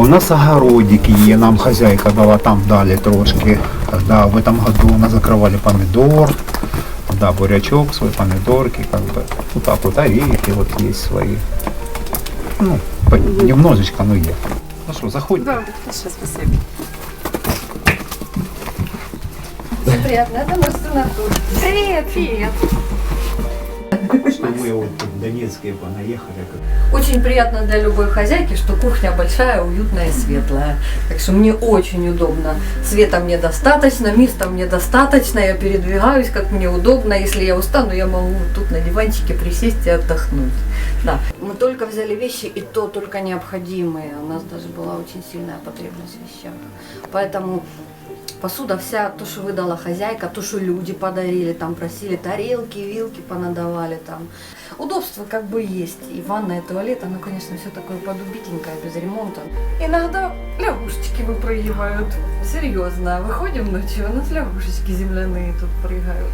У нас огородики є, нам хозяйка дала там далі трошки. Да, в этом году мы закрывали помидор, да, бурячок свой, помидорки, как бы. Вот так вот, орехи вот есть свои. Ну, немножечко, но есть. Ну что, заходим. Добре, хорошо, спасибо. Приятно. Это наш сын Артур. Привет, привет. Что мы вот в Донецке понаехали. Очень приятно для любой хозяйки, что кухня большая, уютная и светлая. Так что мне очень удобно. Света мне достаточно, места мне достаточно, я передвигаюсь, как мне удобно. Если я устану, я могу тут на диванчике присесть и отдохнуть. Да. Мы только взяли вещи, и то только необходимые. У нас даже была очень сильная потребность в вещах. Поэтому посуда вся, то, что выдала хозяйка, то, что люди подарили, там просили тарелки, вилки понадавали там. Удобства как бы есть. И ванная, и туалет, оно, конечно, все такое подубитенькое, без ремонта. Иногда лягушечки выпрыгивают. Серьезно. Выходим ночью, у нас лягушечки земляные тут прыгают.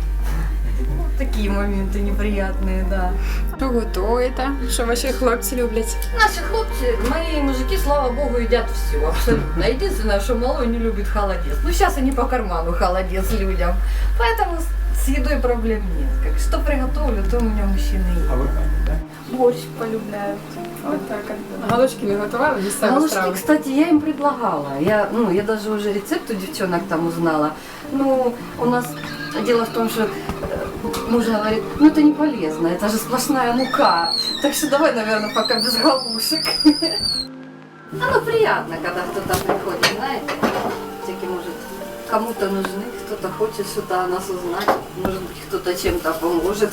Вот такие моменты неприятные, да. Що готуєте? Що ваші хлопці люблять? Наши хлопцы, мои мужики, слава богу, едят все абсолютно. Единственное, что малой не любит холодец. Ну, сейчас они по карману холодец людям. Поэтому с- с едой проблем нет. Как что приготовлю, то у меня мужчины А едят. вы да? Борщ полюбляють. От так. от. Галушки не готували місцеву Галушки, страву? кстати, я им предлагала. Я, ну, я даже уже рецепт у девчонок там узнала. Ну, у нас дело в том, что э, муж говорит, ну это не полезно, это же сплошная мука. Так что давай, наверное, пока без галушек. Оно приятно, когда кто-то приходит, знаете. Всякие, может, кому-то нужны, кто-то хочет что-то о нас узнать. Может быть, кто-то чем-то поможет.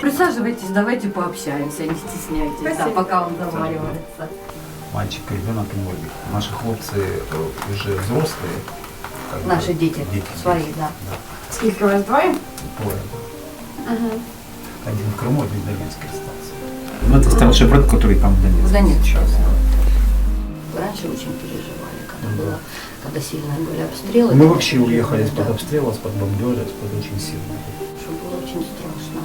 Присаживайтесь, давайте пообщаемся, не стесняйтесь, да, пока он заваривается. Мальчик и ребенок инвалид. Наши хлопцы э, уже взрослые. как бы, Наши дети, свои, да. Скільки вас двоє? Двое. Ага. Один в Крыму, один в Донецке остался. Ну, это старший брат, который там в Донецке. В Донецке. сейчас. Раньше очень переживали, когда было, когда сильные были обстрелы. Мы вообще уехали да, из-под обстрела, из-под бомбежа, из-под очень сильного. что было очень страшно.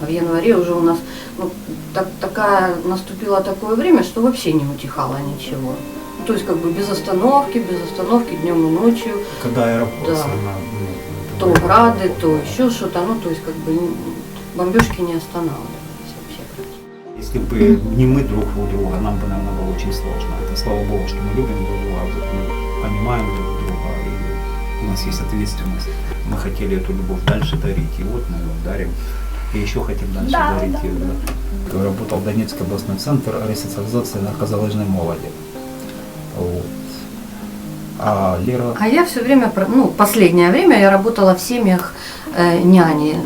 А в январе уже у нас ну, так, такая, наступило такое время, что вообще не утихало ничего. Ну, То есть как бы без остановки, без остановки днем и ночью. Когда аэропорт Да. сильно, ну, То грады, то еще что-то. Ну, то есть как бы бомбежки не останавливались вообще. Если бы не мы друг у друга, нам бы, наверное, было очень сложно. Это слава богу, что мы любим друг друга, мы понимаем друг друга, и у нас есть ответственность. Мы хотели эту любовь дальше дарить, и вот мы ее дарим. И еще хотим дальше дарить ее. Да. Работал в Донецкий областной центр ресоциализации наркозалежной молоди. Вот. А Лера... А я все время, ну, последнее время я работала в семьях э, няни.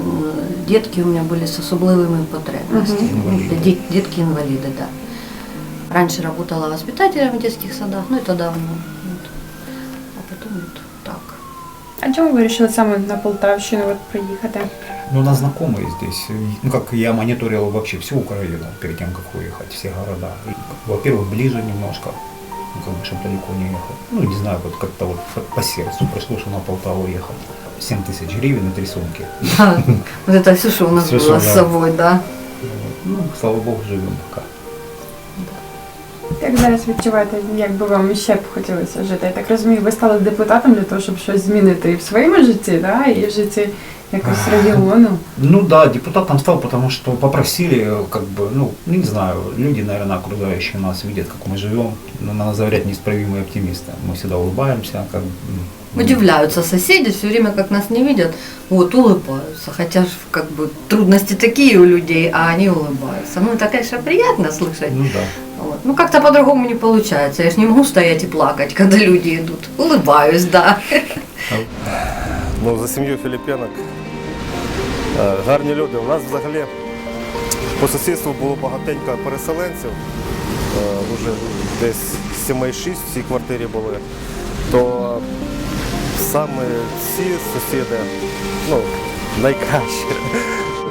Детки у меня были с особливыми потребностями. Дет- Детки инвалиды, да. Раньше работала воспитателем в детских садах, ну это давно. Вот. А потом вот так. А чому ви вирішили саме на Полтавщину от приїхати? Ну, у нас знакомые здесь. Ну, как я мониторил вообще всю Украину перед тем, как уехать, все города. И, во-первых, ближе немножко, ну, как бы, чтобы далеко не ехать. Ну, не знаю, вот как-то вот по- по сердцу пришло, что на Полтаву ехать. 7 тысяч гривен и три сумки. Да, вот это все, что у нас Всё, было что, с да. собой, да. Ну, слава богу, живем пока. Як зараз відчуваєте, як би вам ще б хотілося жити? Я так розумію, ви стали депутатом для того, щоб щось змінити і в своєму житті, да? і в житті якось регіону. Ну да, депутатом стал, потому что попросили, как бы, ну, не знаю, люди, наверное, окружающие нас видят, как мы живем. Ну, надо говорят, неисправимые оптимисты. Мы всегда улыбаемся, как бы, ну, Удивляются соседи, все время как нас не видят, вот улыбаются. Хотя ж как бы трудности такие у людей, а они улыбаются. Ну это, конечно, приятно слышать. Ну да. Вот. Ну как-то по-другому не получается. Я ж не могу стоять и плакать, когда люди идут. Улыбаюсь, да. ну, за сім'ю Філіппінок. Е, Гарні люди. У нас взагалі по сусідству було багатенько переселенців. Е, Уже десь сімей шість в цій квартирі були. То саме ці сусіди ну, найкращі.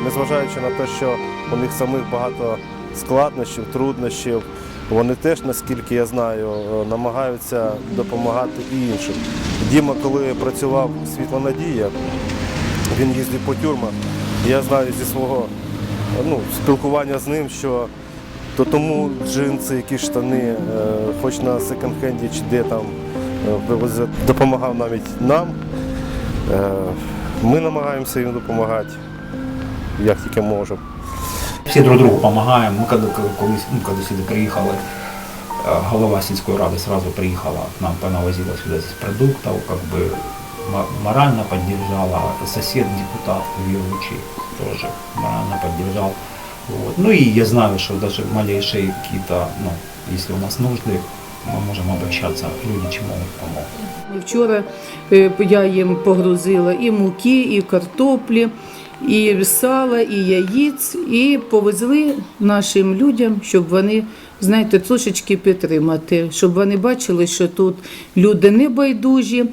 Незважаючи на те, що у них самих багато складнощів, труднощів, вони теж, наскільки я знаю, е, намагаються допомагати і іншим. Діма, коли працював Світлонадія, він їздив по тюрмах. Я знаю зі свого ну, спілкування з ним, що то тому джинси, якісь штани, е, хоч на секонд-хенді чи де там е, привозять, допомагав навіть нам. Е, Ми намагаємося їм допомагати, як тільки можемо. Всі друг другу допомагаємо. Ми коли, колись, ну, коли сюди приїхали, голова сільської ради сразу приїхала, нам понавозила сюди з продуктів, морально поддержала, сосед, депутат верующий, тоже морально поддержал. Вот. Ну и я знаю, что даже малейшие какие-то, ну, если у нас нужды, мы можем обращаться, люди чем могут помогут. Вчора е, я їм погрузила і муки, і картоплі, і сала, і яїць, і повезли нашим людям, щоб вони, знаєте, трошечки підтримати, щоб вони бачили, що тут люди не байдужі.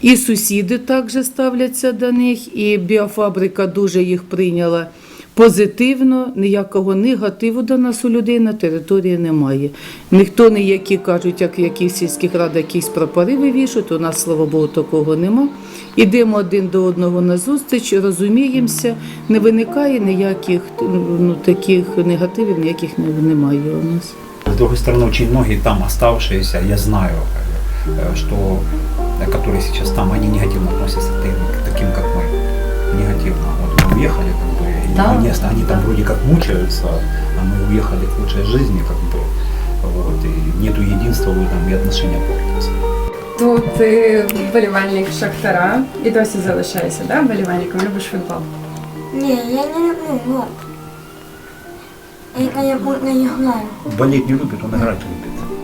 І сусіди також ставляться до них, і біофабрика дуже їх прийняла позитивно, ніякого негативу до нас у людей на території немає. Ніхто ніякі кажуть, як в яких сільських радах якісь прапори вивішують, у нас, слава Богу, такого нема. Ідемо один до одного на зустріч, розуміємося, не виникає ніяких ну, таких негативів, ніяких не- немає у нас. С другой стороны, очень многие там оставшиеся, я знаю, э, что э, которые сейчас там, они негативно относятся к таким, к таким, как мы. Негативно. Вот мы уехали, как бы, и Да, они, они там да. вроде как мучаются, а мы уехали к лучшей жизни, как бы. Вот, и нету единства в этом, и отношения портятся. Тут ти вболівальник Шахтара і досі залишаєшся, да, вболівальником, любиш футбол. Не, я не люблю год. Я, я, я не граю. Болеть не любит, он играть любит. Вот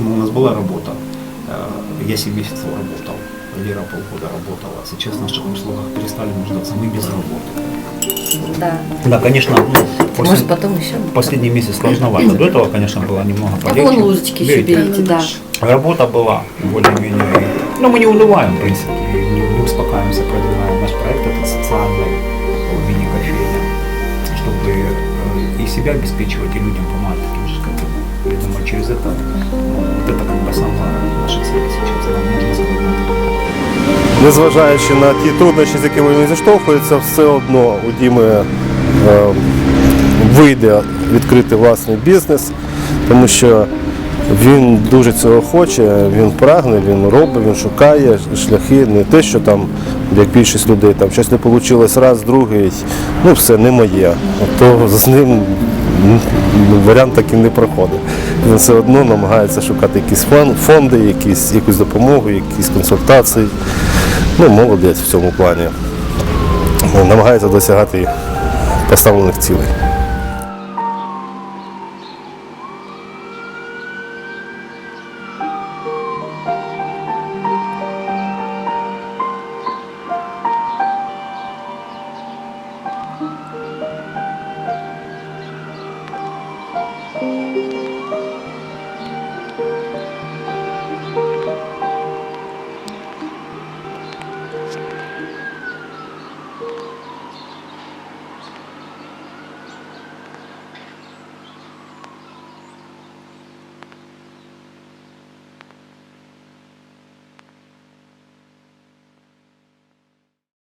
у нас была работа, э, я 7 месяцев работал, Лера полгода работала. Сейчас в наших условиях перестали нуждаться, мы без работы. Да. Да, конечно, ну, после- Может, потом еще? последний месяц сложновато. До этого, конечно, было немного полегче. вон ложечки еще берите, да. Работа была более-менее. Ну, мы не унываем, в принципе, не, не успокаиваемся, продвигаем наш проект, этот социальный в мини-кофейня, чтобы э, и себя обеспечивать, и людям помогать таким же, как. Я думаю, через это, Незважаючи на ті труднощі, з якими він зіштовхується, все одно у Діми е, вийде відкрити власний бізнес, тому що він дуже цього хоче, він прагне, він робить, він шукає шляхи, не те, що там, як більшість людей, там щось не вийшло раз, другий, ну все, не моє. То з ним варіант такий не проходить. Він все одно намагається шукати якісь фонди, якісь, якусь допомогу, якісь консультації. Ну, молодець в цьому плані. Намагається досягати поставлених цілей.